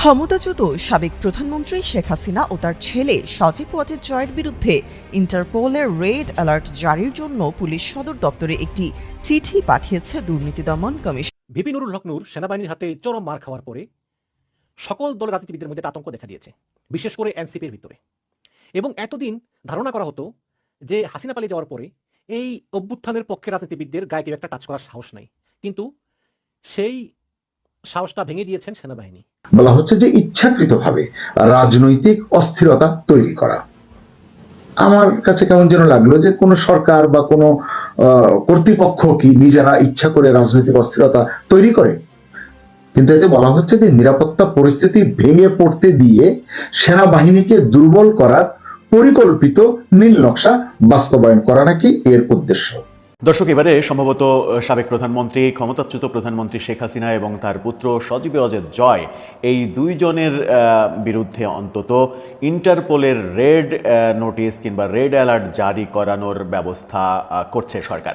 ক্ষমতাচ্যুত সাবেক প্রধানমন্ত্রী শেখ হাসিনা ও তার ছেলে সজীব ওয়াজেদ জয়ের বিরুদ্ধে ইন্টারপোলের রেড অ্যালার্ট জারির জন্য পুলিশ সদর দপ্তরে একটি চিঠি পাঠিয়েছে দুর্নীতি দমন কমিশন। ভিপি নুরুল হক নূর সেনাবাহিনীর হাতে চরম মার খাওয়ার পরে সকল দলের রাজনীতিবিদদের মধ্যে আতঙ্ক দেখা দিয়েছে, বিশেষ করে এনসিপির ভিতরে। এবং এতদিন ধারণা করা হতো যে হাসিনা পালিয়ে যাওয়ার পরে এই অভ্যুত্থানের পক্ষে রাজনীতিবিদদের গায়ে কেউ একটা টাচ করার সাহস নাই। কিন্তু সেই সাহসটা ভেঙে দিয়েছেন সেনাবাহিনী। বলা হচ্ছে যে ইচ্ছাকৃতভাবে রাজনৈতিক অস্থিরতা তৈরি করা। আমার কাছে কেমন যেন লাগল যে কোন সরকার বা কোন কর্তৃপক্ষ কি নিজেরা ইচ্ছা করে রাজনৈতিক অস্থিরতা তৈরি করে? কিন্তু এতে বলা হচ্ছে যে নিরাপত্তা পরিস্থিতি ভেঙে পড়তে দিয়ে সেনাবাহিনীকে দুর্বল করার পরিকল্পিত নীল নকশা বাস্তবায়ন করা নাকি এর উদ্দেশ্য? দর্শক, এবারে সম্ভবত সাবেক প্রধানমন্ত্রী, ক্ষমতাচ্যুত প্রধানমন্ত্রী শেখ হাসিনা এবং তার পুত্র সজীব অজেদ জয় এই দুইজনের বিরুদ্ধে অন্তত ইন্টারপোলের রেড নোটিশ কিংবা রেড অ্যালার্ট জারি করানোর ব্যবস্থা করছে সরকার।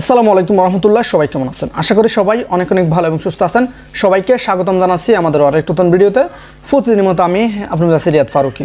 আসসালামু আলাইকুম রহমতুল্লাহ সবাই কেমন আছেন? আশা করি সবাই অনেক অনেক ভালো এবং সুস্থ আছেন। সবাইকে স্বাগতম জানাচ্ছি আমাদের আরেক নতুন ভিডিওতে। প্রতিদিনের মতো আমি আপনার কাছে রিয়াদ ফারুকি।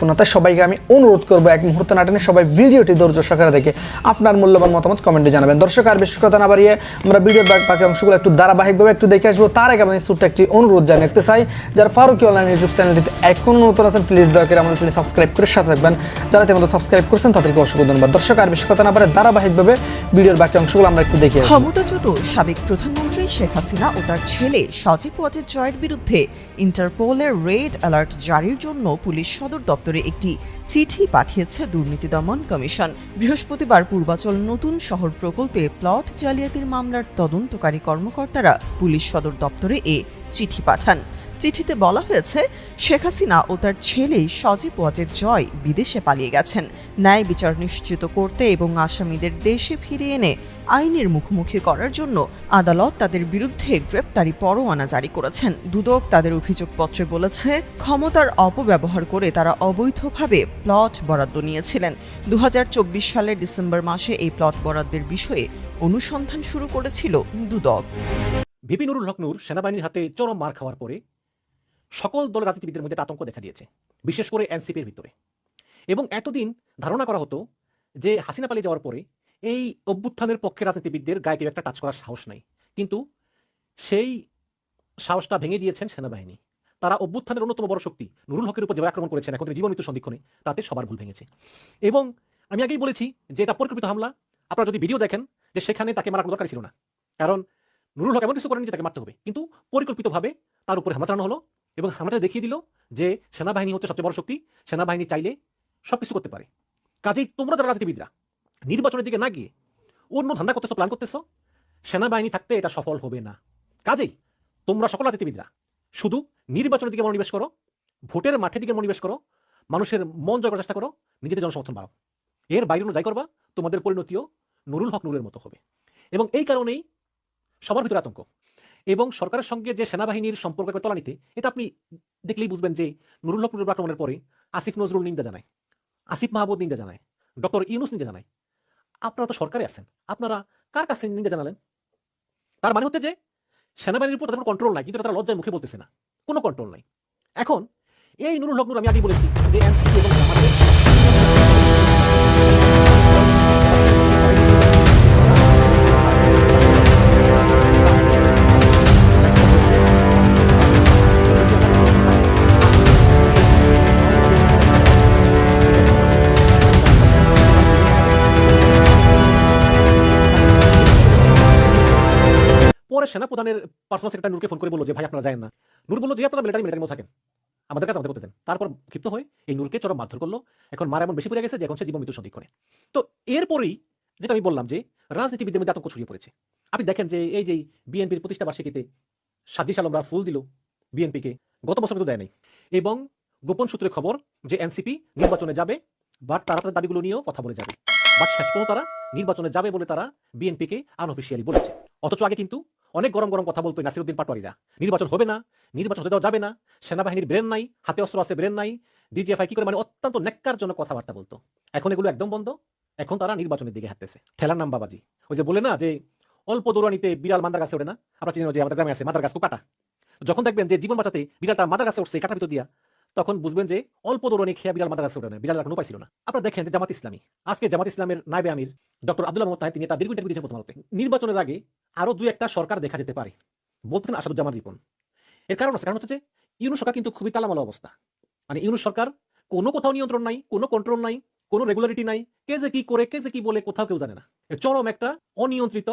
তাই সবাইকে আমি অনুরোধ করব এক মুহূর্তে না টেনে সবাই ভিডিওটি ধৈর্য সহকারে দেখে আপনার মূল্যবান মতামত কমেন্টে জানাবেন। দর্শক, আর বেশি কথা না বাড়িয়ে আমরা ভিডিওর বাকি- অংশগুলো একটু ধারাবাহিকভাবে একটু দেখে আসব। তার আগে আমাদের ছোট্ট একটি অনুরোধ জানিয়ে রাখতে চাই, যারা ফারুকি অনলাইন ইউটিউব চ্যানেলটিতে এখনও নতুন আছেন প্লিজ দয়া করে আমাদের চ্যানেল সাবস্ক্রাইব করে সাথে থাকবেন। যারা তেমন সাবস্ক্রাইব করছেন, তাদেরকে অসংখ্য ধন্যবাদ। দর্শক, আর বেশি কথা না পারে ধারাবাহিকভাবে ভিডিওর বাকি অংশগুলো আমরা একটু দেখে ক্ষমতাচ্যুত সাবেক প্রধানমন্ত্রী শেখ হাসিনা ও তার ছেলে সজীব ওয়াজেদ জয়ের বিরুদ্ধে ইন্টারপোলের রেড অ্যালার্ট জারির জন্য পুলিশ সদর দপ্তরে একটি চিঠি পাঠিয়েছে দুর্নীতি দমন কমিশন। বৃহস্পতিবার পূর্বাচল নতুন শহর প্রকল্পে প্লট জালিয়াতির মামলার তদন্তকারী কর্মকর্তারা পুলিশ সদর দপ্তরে এ চিঠি পাঠান। চিঠিতে বলা হয়েছে, শেখ হাসিনা ও তার ছেলে সজীব ওয়াজেদ জয় বিদেশে পালিয়ে গেছেন। ন্যায় বিচার নিশ্চিত করতে এবং আসামিদের দেশে ফিরিয়ে এনে আইনের মুখোমুখি করার জন্য আদালত তাদের বিরুদ্ধে গ্রেপ্তারি পরোয়ানা জারি করেছেন। দুদক তাদের অভিযোগপত্রে বলেছে, ক্ষমতার অপব্যবহার করে তারা অবৈধভাবে প্লট বরাদ্দ নিয়েছিলেন। দুহাজার চব্বিশ সালের ডিসেম্বর মাসে এই প্লট বরাদ্দের বিষয়ে অনুসন্ধান শুরু করেছিল দুদক। ভিপি নুরুল হক সেনাবাহিনীর হাতে চরম মার খাওয়ার পরে সকল দলের রাজনীতিবিদদের মধ্যে আতঙ্ক দেখা দিয়েছে, বিশেষ করে এনসিপির ভিতরে। এবং এতদিন ধারণা করা হতো যে হাসিনা পালিয়ে যাওয়ার পরে এই অভ্যুত্থানের পক্ষে রাজনীতিবিদদের গায়ে কেউ একটা টাচ করার সাহস নাই। কিন্তু সেই সাহসটা ভেঙে দিয়েছেন সেনাবাহিনী। তারা অভ্যুত্থানের অন্যতম বড় শক্তি। নুরুল হকের উপর যেভাবে আক্রমণ করেছেন এখন জীবন মৃত্যু সন্ধিক্ষণে, তাতে সবার ভুল ভেঙেছে। এবং আমি আগেই বলেছি যে এটা পরিকল্পিত হামলা। আপনারা যদি ভিডিও দেখেন যে সেখানে তাকে কোনো দরকার ছিল না। কারণ নুরুল হক এমন কিছু করেন যে তাকে মারতে হবে। কিন্তু পরিকল্পিতভাবে তার উপরে হামলা চালানো হলো এবং হামলাটা দেখিয়ে দিল যে সেনাবাহিনী হচ্ছে সবচেয়ে বড় শক্তি। সেনাবাহিনী চাইলে সবকিছু করতে পারে। কাজেই তোমরা যারা রাজনীতিবিদরা নির্বাচনের দিকে না গিয়ে অন্য ধান্দা করতেছো প্ল্যান করতেছো? সেনাবাহিনী থাকতে এটা সফল হবে না। কাজেই তোমরা সকল রাজনীতিবিদরা, শুধু নির্বাচনের দিকে মনোনিবেশ করো, ভোটের মাঠের দিকে মনোনিবেশ করো, মানুষের মন জয় করার চেষ্টা করো, নিজেদের জনসমর্থন বাড়াও। এর বাইরে যাই করবা, তোমাদের পরিণতিও নুরুল হক নুরের মতো হবে। এবং এই কারণেই সবার ভিতরে আতঙ্ক। এবং সরকারের সঙ্গে যে সেনাবাহিনীর সম্পর্ক একবার তলানিতে, এটা আপনি দেখলেই বুঝবেন যে নুরুল হক নুরুল আক্রমণের পরে আসিফ নজরুল নিন্দা জানায়, আসিফ মাহবুদ নিন্দা জানায়, ডক্টর ইউনুস নিন্দা জানায়। আপনারা তো সরকারে আছেন। আপনারা কার কাছে নিন্দা জানালেন? তার মানে হচ্ছে যে সেনাবাহিনীর উপর তাদের কন্ট্রোল নাই, কিন্তু তারা লজ্জায় মুখে বলতেছে না। কোনো কন্ট্রোল নাই। এখন এই নুরুল হক আমি আগেই বলেছি যে এনসিপি এবং এরপরে সেনাপ্রধানের পার্সোনাল সেক্রেটারি নূরকে ফোন করে বলল যে, ভাই, আপনারা যায় না। নূর বলল যে আপনারা মিলিটারি মিলিটারি মধ্যে থাকেন। আমাদের কাছে আমাদের করতে দেন তারপর ক্ষিপ্ত হয়ে এই নূরকে চরম মারধর করল। এখন মার এমন বেশি পড়ে গেছে যে, এখন সে জীবন মৃত্যু সন্ধিক্ষণে তো এরপরেই যেটা আমি বললাম যে, রাজনীতিবিদদের মধ্যে আতঙ্ক ছড়িয়ে পড়েছে। আপনি দেখেন যে, এই যে বিএনপির প্রতিষ্ঠা বার্ষিকীতে সাদিস আলমরা ফুল দিল বিএনপিকে, গত বছর তো দেয় নাই এবং গোপন সূত্রে খবর যে, এনসিপি নির্বাচনে যাবে, বাট তারা তাদের দাবিগুলো নিয়েও কথা বলে যাবে। বাট শেষ পর্যন্ত তারা নির্বাচনে যাবে বলে তারা বিএনপিকে আনঅফিসিয়ালি বলেছে। অথচ আগে কিন্তু অনেক গরম গরম কথা বলতো নাসিরুদ্দিন পাটোয়ারিরা। নির্বাচন হবে না, নির্বাচন হতে যাবে না, সেনাবাহিনীর ব্রেন নাই, হাতে অস্ত্র আছে ব্রেন নাই, ডিজিএফআই কি করে মানে অত্যন্ত নেককারজনক কথাবার্তা বলতো। এখন এগুলো একদম বন্ধ, এখন তারা নির্বাচনের দিকে হাঁটতেছে। ঠেলার নাম বাবাজি। ওই যে বলে না যে, অল্প দৌড়ানিতে বিড়াল মাদার গাছে ওঠে না? আমরা চিনি যে আমাদের গ্রামে আছে মাদার গাছ কাটা যখন দেখবেন যে জীবন বাঁচাতে বিড়াল তার মাদার গাছে উঠছে কাটার ভিতর দিয়া তখন বুঝবেন যে অল্প দৌড়ানি খেয়ে বিড়াল মাদার গাছে ওঠে বিড়াল কোনো উপায় ছিল না। আপনারা দেখেন যে জামাত ইসলামী। আজকে জামাত ইসলামের নাইবে আমির ডক্টর আব্দুল্লাহ মোহাম্মদ তাহের, তিনি তার দীর্ঘ ইন্টারভিউ দিয়েছেন প্রথম আলোতে। নির্বাচনের আগে আরও দুই একটা সরকার দেখা যেতে পারে। বলতেছেন আসাদুজ্জামান রিপন। এর কারণ আছে, কারণ হচ্ছে যে ইউনুস সরকার কিন্তু খুবই তালামালা অবস্থা। মানে ইউনুস সরকার কোনো কোথাও নিয়ন্ত্রণ নাই, কোনো কন্ট্রোল নাই, কোনো রেগুলারিটি নাই, কে যে কি করে, কে যে কি বলে কোথাও কেউ জানে না। চরম একটা অনিয়ন্ত্রিত,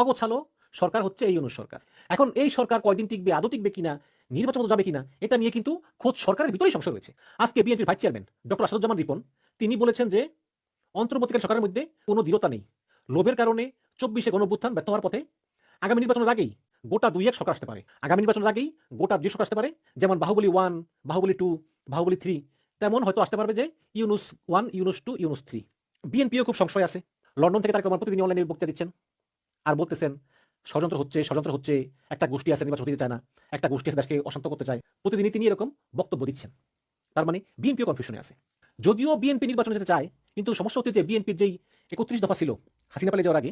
অগোছালো সরকার হচ্ছে এই ইউনুস সরকার। এখন এই সরকার কয়দিন টিকবে, আদৌ টিকবে কিনা নির্বাচন যাবে কিনা, এটা নিয়ে কিন্তু খোঁজ সরকারের ভিতরেই সংশয় রয়েছে। আজকে বিএনপির vice chairman doctor Asaduzzaman Ripon, তিনি বলেছেন যে অন্তর্বর্তীকালীন সরকারের মধ্যে কোনো দৃঢ়তা নেই। লোভের কারণে চব্বিশে গণভ্যুত্থান ব্যর্থ হওয়ার পথে আগামী নির্বাচনের আগেই গোটা দুই এক সরকার আসতে পারে। আগামী নির্বাচনের আগেই গোটা দুই সরকার আসতে পারে, যেমন Baahubali one, Baahubali two, Baahubali three, তেমন হয়তো আসতে পারবে যে Yunus one, Yunus two, Yunus three. বিএনপিও খুব সংশয় আছে। লন্ডন থেকে তার প্রতিদিন অনলাইনে বক্তৃতা দিচ্ছেন আর বলতেছেন ষড়যন্ত্র হচ্ছে ষড়যন্ত্র হচ্ছে, একটা গোষ্ঠী আছে নির্বাচন হতে চায় না, একটা গোষ্ঠী আছে দেশকে অশান্ত করতে চায়। প্রতিদিনই তিনি এরকম বক্তব্য দিচ্ছেন। তার মানে বিএনপিও কনফিউশনে আছে। যদিও বিএনপি নির্বাচনে যেতে চায়, কিন্তু সমস্যা হচ্ছে যে বিএনপির যেই একত্রিশ দফা ছিল, হাসিনা পালিয়ে যাওয়ার আগে,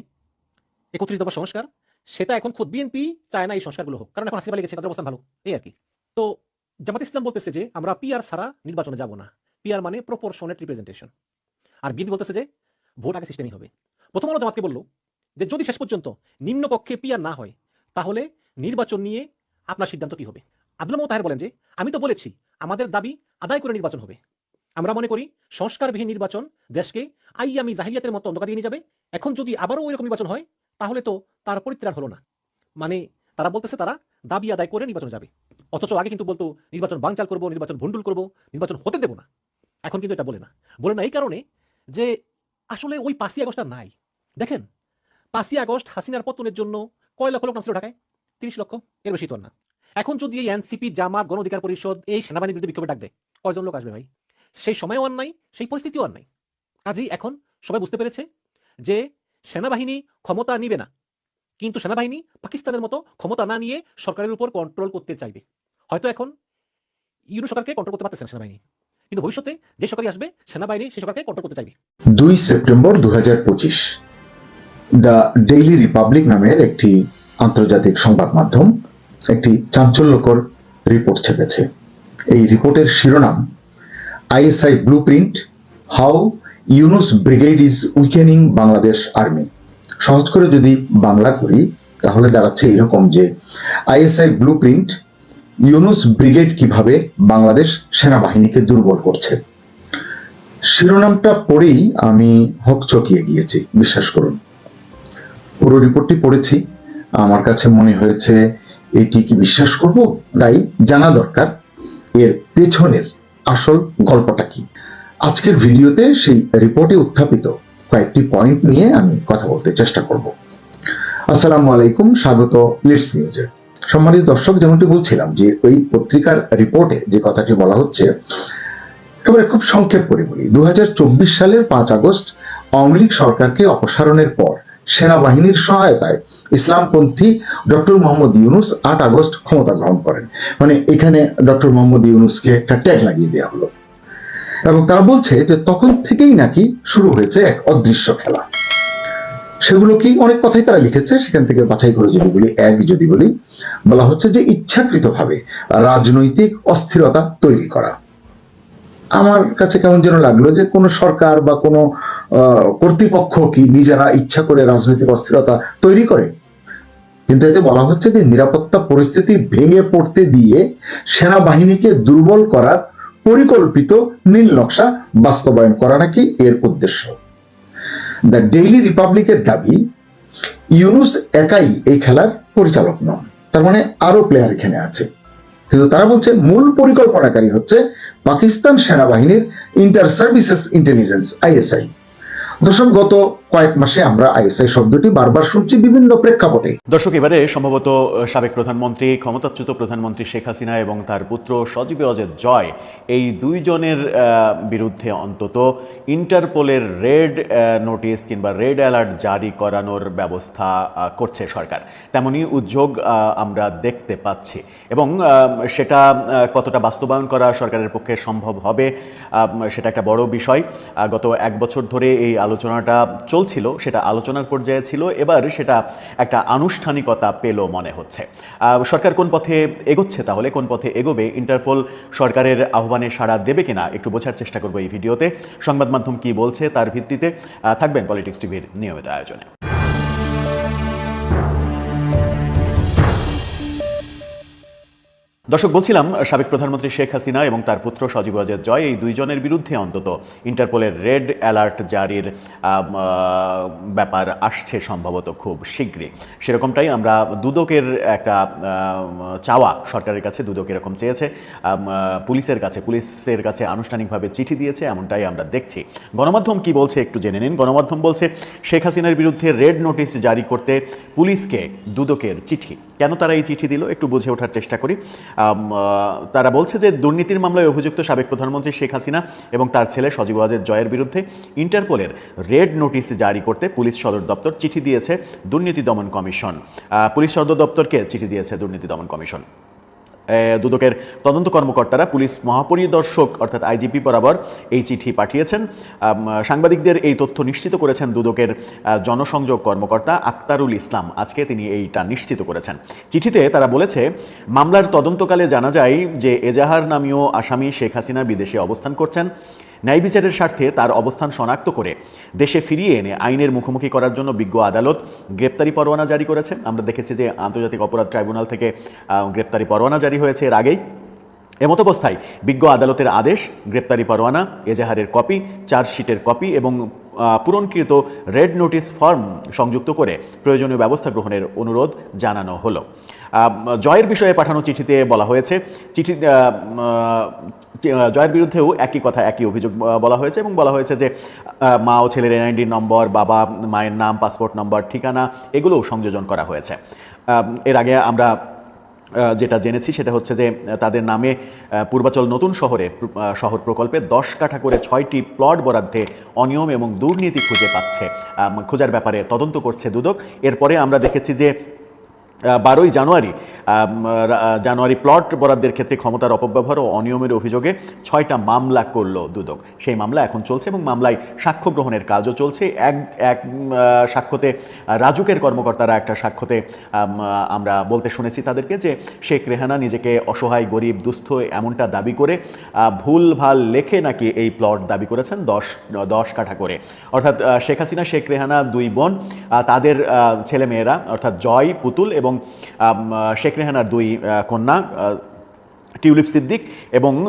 একত্রিশ দফা সংস্কার, সেটা এখন খুব বিএনপি চায় না এই সংস্কারগুলো হোক, কারণ এখন হাসিনা পালিয়ে গেছে, তাদের অবস্থান ভালো, এই আর কি। তো জামাত ইসলাম বলতেছে যে, আমরা পিআর ছাড়া নির্বাচনে যাব না। পিআর মানে প্রপোর্শনেট রিপ্রেজেন্টেশন আর বিএনপি বলতেছে যে, ভোট আগে সিস্টেমই হবে। প্রথম আলো জামাতকে বলল যে যদি শেষ পর্যন্ত নিম্নকক্ষে পিয়ার না হয়, তাহলে নির্বাচন নিয়ে আপনার সিদ্ধান্ত কি হবে? আব্দুল মোহাম্মদ তাহের বলেন যে, আমি তো বলেছি, আমাদের দাবি আদায় করে নির্বাচন হবে। আমরা মনে করি সংস্কারবিহীন নির্বাচন দেশকে আইয়ামি জাহিলিয়াতের মতো অন্ধকার নিয়ে যাবে। এখন যদি আবারও ওইরকম নির্বাচন হয়, তাহলে তো তার পরিত্রাণ হলো না। মানে তারা বলতেছে তারা দাবি আদায় করে নির্বাচন যাবে। অথচ আগে কিন্তু বলতো, নির্বাচন বাংচাল করব, নির্বাচন ভণ্ডুল করব, নির্বাচন হতে দেবো না। এখন কিন্তু এটা বলে না। বলে না এই কারণে যে আসলে ওই পাঁচই আগস্ট আর নাই। দেখেন পাঁচই আগস্ট হাসিনার পতনের জন্য কয় লক্ষ লোক নামছিল ঢাকায়? তিরিশ লক্ষ। এর বেশি তো না। এখন যদি এই এনসিপি, জামাত, গণ অধিকার পরিষদ এই সেনাবাহিনীর বিরুদ্ধে বিক্ষোভে ডাক দেয়, কয়জন লোক আসবে ভাই? সেই সময়ও আর নাই, সেই পরিস্থিতিও আর নাই। কাজেই এখন সবাই বুঝতে পেরেছে যে সেনাবাহিনী ক্ষমতা নিবে না। কিন্তু সেনাবাহিনী পাকিস্তানের মতো ক্ষমতা না নিয়ে সরকারের উপর কন্ট্রোল করতে চাইবে। হয়তো এখন ইউরো সরকারকে কন্ট্রোল করতে পারতেছে সেনাবাহিনী। কিন্তু ভবিষ্যতে যে সরকারই আসবে, সেনাবাহিনী সেই সরকারকে কন্ট্রোল করতে চাইবে। দুই সেপ্টেম্বর দু হাজার পঁচিশ। দ্য ডেইলি রিপাবলিক নামের একটি আন্তর্জাতিক সংবাদ মাধ্যম একটি চাঞ্চল্যকর রিপোর্ট ছেপেছে। এই রিপোর্টের শিরোনাম, ISI blueprint how Yunus brigade is weakening Bangladesh army. সহজ করে যদি বাংলা করি, তাহলে দাঁড়াচ্ছে এরকম যে, ISI blueprint Yunus brigade কীভাবে বাংলাদেশ সেনাবাহিনীকে দুর্বল করছে। শিরোনামটা পড়েই আমি হকচকিয়ে গিয়েছি, বিশ্বাস করুন। পুরো রিপোর্টটি পড়েছি। আমার কাছে মনে হয়েছে, এটি কি বিশ্বাস করব? তাই জানা দরকার, এর পেছনের আসল গল্পটা কি? আজকের ভিডিওতে সেই রিপোর্টে উত্থাপিত। কয়েকটি পয়েন্ট নিয়ে আমি কথা বলতে চেষ্টা করব। আসসালামু আলাইকুম, স্বাগত লিডস নিউজে সম্মানিত দর্শক, যেমনটি বলছিলাম যে ওই পত্রিকার রিপোর্টে যে কথাটি বলা হচ্ছে এবারে খুব সংক্ষেপ করে বলি। দু হাজার চব্বিশ সালের পাঁচ আগস্ট, আওয়ামী লীগ সরকারকে অপসারণের পর সেনাবাহিনীর সহায়তায় ইসলামপন্থী ডক্টর মোহাম্মদ ইউনুস আট আগস্ট ক্ষমতা গ্রহণ করেন। মানে এখানে ডক্টর মোহাম্মদ ইউনুসকে একটা ট্যাগ লাগিয়ে দেওয়া হলো। এবং তারা বলছে যে তখন থেকেই নাকি শুরু হয়েছে এক অদৃশ্য খেলা। সেগুলো কি অনেক কথাই তারা লিখেছে, সেখান থেকে বাছাই করে যদি বলি, এক যদি বলি, বলা হচ্ছে যে ইচ্ছাকৃতভাবে রাজনৈতিক অস্থিরতা তৈরি করা। আমার কাছে কেমন যেন লাগল যে কোনো সরকার বা কোনো কর্তৃপক্ষ কি নিজেরা ইচ্ছা করে রাজনৈতিক অস্থিরতা তৈরি করে? কিন্তু এতে বলা হচ্ছে যে নিরাপত্তা পরিস্থিতি ভেঙে পড়তে দিয়ে সেনাবাহিনীকে দুর্বল করার পরিকল্পিত নীল নকশা বাস্তবায়ন করা নাকি এর উদ্দেশ্য? দ্য ডেইলি রিপাবলিকের দাবি, ইউনুস একাই এই খেলার পরিচালক নন। তার মানে আরও প্লেয়ার এখানে আছে। কিন্তু তারা বলছে মূল পরিকল্পনাকারী হচ্ছে পাকিস্তান সেনাবাহিনীর ইন্টার সার্ভিসেস ইন্টেলিজেন্স আইএসআই দর্শক গত কয়েক মাসে আমরা আইএসআই শব্দটি বারবার শুনছি বিভিন্ন প্রেক্ষাপটে। দর্শক, এবারে সম্ভবত সাবেক প্রধানমন্ত্রী, ক্ষমতাচ্যুত প্রধানমন্ত্রী শেখ হাসিনা এবং তার পুত্র সজীবে অজেদ জয় এই দুইজনের বিরুদ্ধে অন্তত ইন্টারপোলের রেড নোটিশ কিংবা রেড অ্যালার্ট জারি করানোর ব্যবস্থা করছে সরকার। তেমনি উদ্যোগ আমরা দেখতে পাচ্ছি। এবং সেটা কতটা বাস্তবায়ন করা সরকারের পক্ষে সম্ভব হবে সেটা একটা বড় বিষয়। গত এক বছর ধরে এই আলোচনাটা চলছিল সেটা আলোচনার পর্যায়ে ছিল, এবার সেটা একটা আনুষ্ঠানিকতা পেল মনে হচ্ছে। সরকার কোন পথে এগোচ্ছে তাহলে, কোন পথে এগোবে, ইন্টারপোল সরকারের আহ্বানে সাড়া দেবে কিনা একটু বোঝার চেষ্টা করব এই ভিডিওতে। সংবাদ মাধ্যম কি বলছে তার ভিত্তিতে থাকবেন পলিটিক্স টিভির নিয়মিত আয়োজনে। দর্শক, বলছিলাম, সাবেক প্রধানমন্ত্রী শেখ হাসিনা এবং তার পুত্র সজীব অজেদ জয় এই দুইজনের বিরুদ্ধে অন্তত ইন্টারপোলের রেড অ্যালার্ট জারির ব্যাপার আসছে সম্ভবত খুব শীঘ্রই। সেরকমটাই আমরা দুদকের একটা চাওয়া সরকারের কাছে, দুদক এরকম চেয়েছে পুলিশের কাছে পুলিশের কাছে আনুষ্ঠানিকভাবে চিঠি দিয়েছে, এমনটাই আমরা দেখছি। গণমাধ্যম কি বলছে একটু জেনে নিন। গণমাধ্যম বলছে, শেখ হাসিনার বিরুদ্ধে রেড নোটিশ জারি করতে পুলিশকে দুদকের চিঠি। কেন তারা এই চিঠি দিল একটু বুঝে ওঠার চেষ্টা করি। তারা বলছে যে দুর্নীতির মামলায় অভিযুক্ত সাবেক প্রধানমন্ত্রী শেখ হাসিনা এবং তার ছেলে সজীব ওয়াজেদ জয়ের বিরুদ্ধে ইন্টারপোলের রেড নোটিশ জারি করতে পুলিশ সদর দপ্তর চিঠি দিয়েছে দুর্নীতি দমন কমিশন। পুলিশ সদর দপ্তরকে চিঠি দিয়েছে দুর্নীতি দমন কমিশন। দুদকের তদন্ত কর্মকর্তারা পুলিশ মহাপরিদর্শক, অর্থাৎ আইজিপি বরাবর এই চিঠি পাঠিয়েছেন। সাংবাদিকদের এই তথ্য নিশ্চিত করেছেন দুদকের জনসংযোগ কর্মকর্তা আক্তারুল ইসলাম। আজকে তিনি এইটা নিশ্চিত করেছেন। চিঠিতে তারা বলেছে, মামলার তদন্তকালে জানা যায় যে এজাহার নামীয় আসামি শেখ হাসিনা বিদেশে অবস্থান করছেন। ন্যায় বিচারের স্বার্থে তার অবস্থান শনাক্ত করে দেশে ফিরিয়ে এনে আইনের মুখোমুখি করার জন্য বিজ্ঞ আদালত গ্রেপ্তারি পরোয়ানা জারি করেছে। আমরা দেখেছি যে আন্তর্জাতিক অপরাধ ট্রাইব্যুনাল থেকে গ্রেপ্তারি পরোয়ানা জারি হয়েছে এর আগেই। এমত অবস্থায় বিজ্ঞ আদালতের আদেশ, গ্রেপ্তারি পরোয়ানা, এজাহারের কপি, চার্জশিটের কপি এবং পূরণকৃত রেড নোটিশ ফর্ম সংযুক্ত করে প্রয়োজনীয় ব্যবস্থা গ্রহণের অনুরোধ জানানো হলো। জয়ের বিষয়ে পাঠানো চিঠিতে বলা হয়েছে। চিঠি জয়ের বিরুদ্ধেও একই কথা, একই অভিযোগ বলা হয়েছে এবং বলা হয়েছে যে মা ও ছেলের এনআইডি নম্বর, বাবা, মায়ের নাম, পাসপোর্ট নম্বর, ঠিকানা, এগুলোও সংযোজন করা হয়েছে। এর আগে আমরা যেটা জেনেছি সেটা হচ্ছে যে, তাদের নামে পূর্বাচল নতুন শহরে শহর প্রকল্পে দশ কাঠা করে ছয়টি প্লট বরাদ্দে অনিয়ম এবং দুর্নীতি খুঁজে পাচ্ছে। খোঁজার ব্যাপারে তদন্ত করছে দুদক। এরপরে আমরা দেখেছি যে বারোই জানুয়ারি জানুয়ারি প্লট বরাদ্দের ক্ষেত্রে ক্ষমতার অপব্যবহার ও অনিয়মের অভিযোগে ছয়টা মামলা করল দুদক। সেই মামলা এখন চলছে এবং মামলায় সাক্ষ্য গ্রহণের কাজও চলছে। এক এক সাক্ষ্যতে রাজুকের কর্মকর্তারা একটা সাক্ষ্যতে আমরা বলতে শুনেছি তাদেরকে যে শেখ রেহানা নিজেকে অসহায়, গরিব, দুস্থ এমনটা দাবি করে ভুল ভালো লেখে নাকি এই প্লট দাবি করেছেন দশ দশ কাঠা করে। অর্থাৎ শেখ হাসিনা, শেখ রেহানা দুই বোন তাদের ছেলেমেয়েরা, অর্থাৎ জয় পুতুল এবং আহ, শেখ রেহানার দুই কন্যা টিউলিপ সিদ্দিক এবং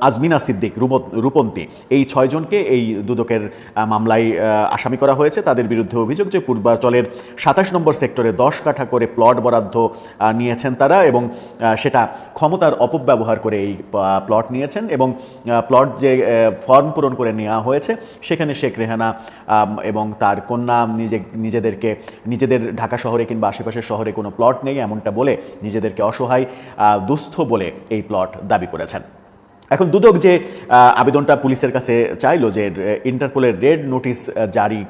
আজমিনা সিদ্দিক রূপ- রূপন্তী। এই ছয়জনকে এই দুদকের মামলায় আসামি করা হয়েছে। তাদের বিরুদ্ধে অভিযোগ যে পূর্বাচলের সাতাশ নম্বর সেক্টরে দশ কাঠা করে প্লট বরাদ্দ নিয়েছেন তারা এবং সেটা ক্ষমতার অপব্যবহার করে এই প্লট নিয়েছেন এবং প্লট যে ফর্ম পূরণ করে নেওয়া হয়েছে, সেখানে শেখ রেহানা এবং তার কন্যা নিজে, নিজেদেরকে, নিজেদের ঢাকা শহরে কিংবা আশেপাশের শহরে কোনো প্লট নেই এমনটা বলে নিজেদেরকে অসহায় দুস্থ বলে এই প্লট দাবি করেছেন। এখন দুদক যে আবেদনটা পুলিশের কাছে চাইলো যে ইন্টারপোলের রেড নোটিশ জারি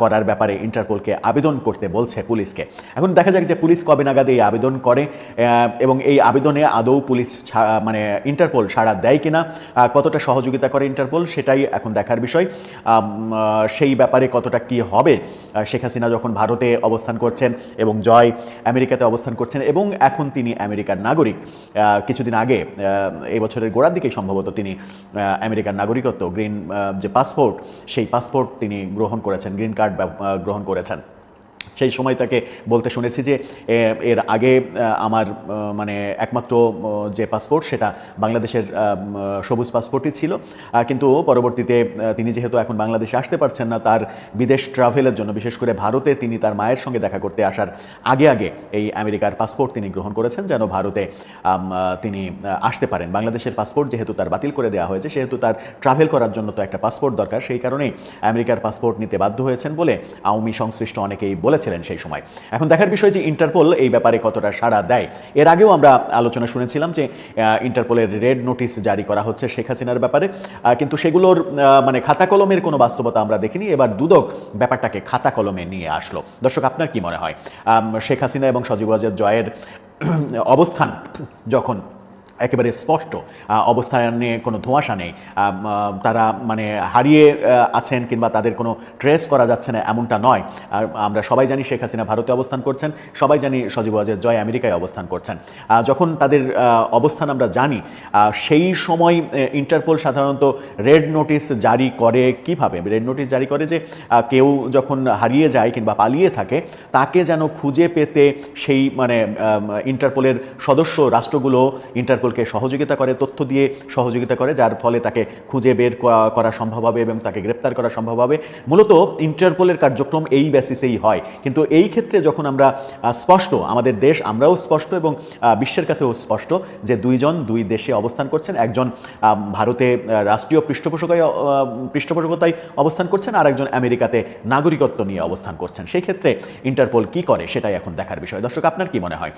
করার ব্যাপারে ইন্টারপোলকে আবেদন করতে বলছে পুলিশকে। এখন দেখা যাক যে পুলিশ কবে নাগাদ এই আবেদন করে এবং এই আবেদনে আদৌ পুলিশ মানে ইন্টারপোল সাড়া দেয় কিনা কতটা সহযোগিতা করে ইন্টারপোল সেটাই এখন দেখার বিষয়। সেই ব্যাপারে কতটা কি হবে শেখ হাসিনা যখন ভারতে অবস্থান করছেন এবং জয় আমেরিকাতে অবস্থান করছেন এবং এখন তিনি আমেরিকার নাগরিক কিছুদিন আগে এই বছরের গোড়ার দিকে সম্ভবত তিনি আমেরিকার নাগরিকত্ব, গ্রিন যে পাসপোর্ট, সেই পাসপোর্ট তিনি গ্রহণ করেছেন, গ্রিন কার্ড গ্রহণ করেছেন। সেই সময় তাকে বলতে শুনেছি যে এর আগে আমার মানে একমাত্র যে পাসপোর্ট সেটা বাংলাদেশের সবুজ পাসপোর্টই ছিল। কিন্তু পরবর্তীতে তিনি যেহেতু এখন বাংলাদেশে আসতে পারছেন না, তার বিদেশ ট্রাভেলের জন্য, বিশেষ করে ভারতে তিনি তার মায়ের সঙ্গে দেখা করতে আসার আগে আগে এই আমেরিকার পাসপোর্ট তিনি গ্রহণ করেছেন, যেন ভারতে তিনি আসতে পারেন। বাংলাদেশের পাসপোর্ট যেহেতু তার বাতিল করে দেওয়া হয়েছে, সেহেতু তার ট্রাভেল করার জন্য তো একটা পাসপোর্ট দরকার। সেই কারণেই আমেরিকার পাসপোর্ট নিতে বাধ্য হয়েছেন বলে আওয়ামী সংশ্লিষ্ট অনেকেই বলেছিলেন সেই সময়। এখন দেখার বিষয় যে ইন্টারপোল এই ব্যাপারে কতটা সাড়া দেয়। এর আগেও আমরা আলোচনা শুনেছিলাম যে ইন্টারপোলের রেড নোটিশ জারি করা হচ্ছে শেখ হাসিনার ব্যাপারে। কিন্তু সেগুলোর মানে খাতা কলমের কোনো বাস্তবতা আমরা দেখিনি। এবার দুদক ব্যাপারটাকে খাতা কলমে নিয়ে আসলো। দর্শক, আপনার কি মনে হয়? শেখ হাসিনা এবং সজীব জয়ের অবস্থান যখন একেবারে স্পষ্ট অবস্থানে কোনো ধোঁয়াশা নেই। তারা মানে হারিয়ে আছেন কিংবা তাদের কোনো ট্রেস করা যাচ্ছে না এমনটা নয়। আর আমরা সবাই জানি শেখ হাসিনা ভারতে অবস্থান করছেন, সবাই জানি সজীব ওয়াজেদ জয় আমেরিকায় অবস্থান করছেন। যখন তাদের অবস্থান আমরা জানি সেই সময় ইন্টারপোল সাধারণত রেড নোটিশ জারি করে কীভাবে? রেড নোটিশ জারি করে যে কেউ যখন হারিয়ে যায় কিংবা পালিয়ে থাকে, তাকে যেন খুঁজে পেতে সেই মানে ইন্টারপোলের সদস্য রাষ্ট্রগুলো ইন্টারপোলকে সহযোগিতা করে, তথ্য দিয়ে সহযোগিতা করে, যার ফলে তাকে খুঁজে বের করা- সম্ভব হবে এবং তাকে গ্রেপ্তার করা সম্ভব হবে। মূলত ইন্টারপোলের কার্যক্রম এই বেসিসেই হয়। কিন্তু এই ক্ষেত্রে যখন আমরা স্পষ্ট, আমাদের দেশ আমরাও স্পষ্ট এবং বিশ্বের কাছেও স্পষ্ট যে দুইজন দুই দেশে অবস্থান করছেন। একজন ভারতে রাষ্ট্রীয় পৃষ্ঠপোষকায় পৃষ্ঠপোষকতায় অবস্থান করছেন আর একজন আমেরিকাতে নাগরিকত্ব নিয়ে অবস্থান করছেন। সেই ক্ষেত্রে ইন্টারপোল কি করে সেটাই এখন দেখার বিষয়। দর্শক, আপনার কি মনে হয়?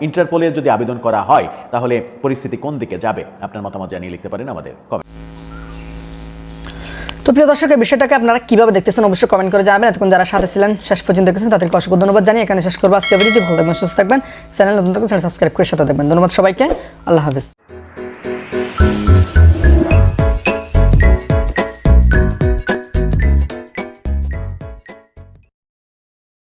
ইন্টারপোলে যদি আবেদন করা হয়, তাহলে পরিস্থিতি কোন দিকে যাবে? আপনার মতামত জানিয়ে লিখতে পারেন আমাদের কবে তো প্রিয় দর্শক বিষয়টাকে আপনারা কীভাবে দেখতেছেন অবশ্যই কমেন্ট করে জানাবেন। এতক্ষণ যারা সাথে ছিলেন, শেষ পর্যন্ত দেখেছেন, তাদেরকে অসংখ্য ধন্যবাদ জানিয়ে এখানে শেষ করব। আজকে ভিডিওটি ভালো থাকবেন, সুস্থ থাকবেন। চ্যানেল নতুন থাকবেন সাবস্ক্রাইব করে সাথে থাকবেন। ধন্যবাদ সবাইকে। আল্লাহ হাফিজ।